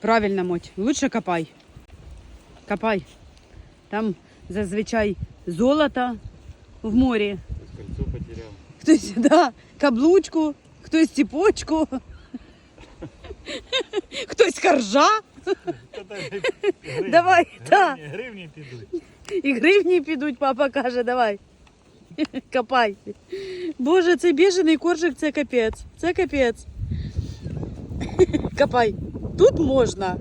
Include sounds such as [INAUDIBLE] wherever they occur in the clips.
Правильно, моть. Лучше копай. Копай. Там зазвичай золото в морі. Кольцо потерял. [LAUGHS] Хтось, да, каблучку, хтось ціпочку, [LAUGHS] хтось коржа. [LAUGHS] Давай, так. Гривні, гривні підуть. І гривні підуть, папа каже, давай. Копай. Боже, цей біжений коржик це капець. Це капець. Копай. Тут можна.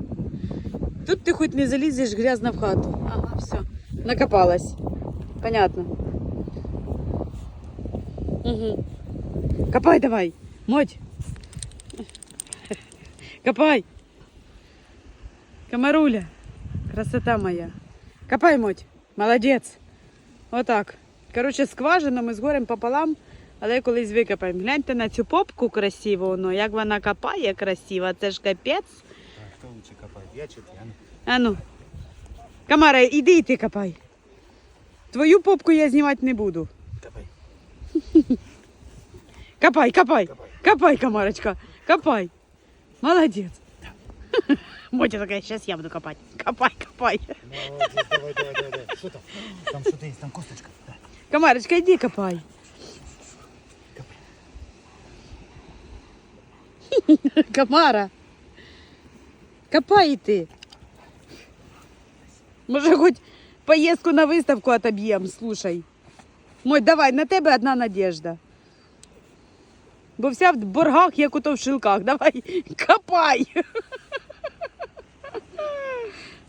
Тут ти хоч не залізеш грязно в хату. Ага, все. Накопалась. Понятно. Угу. Копай давай. Моть. [LAUGHS] Копай. Комаруля. Красота моя. Копай, моть. Молодець. Отак. Коротше, скважину ми згорем пополам, але колись викопаємо. Гляньте на цю попку красиву, воно, як вона копає красиво, це ж капець. А хто лучше копає? Я чи ти? А ну. Камара, іди і ти копай. Твою попку я знімати не буду. Копай. [LAUGHS] Копай, копай. Копай. Копай, комарочка. Копай. Молодець. [LAUGHS] Мотя такая, сейчас я буду копать. Копай, копай. Молодець, давай, давай, давай, давай. Що там? Там що-то є, там косточка. Да. Комарочка, иди копай. [LAUGHS] Комара. Копай ты. Може, хоч поїздку на виставку отоб'єм, слушай. Мой, давай, на тебе одна надежда. Бо вся в боргах, як то в шилках. Давай, [LAUGHS] копай.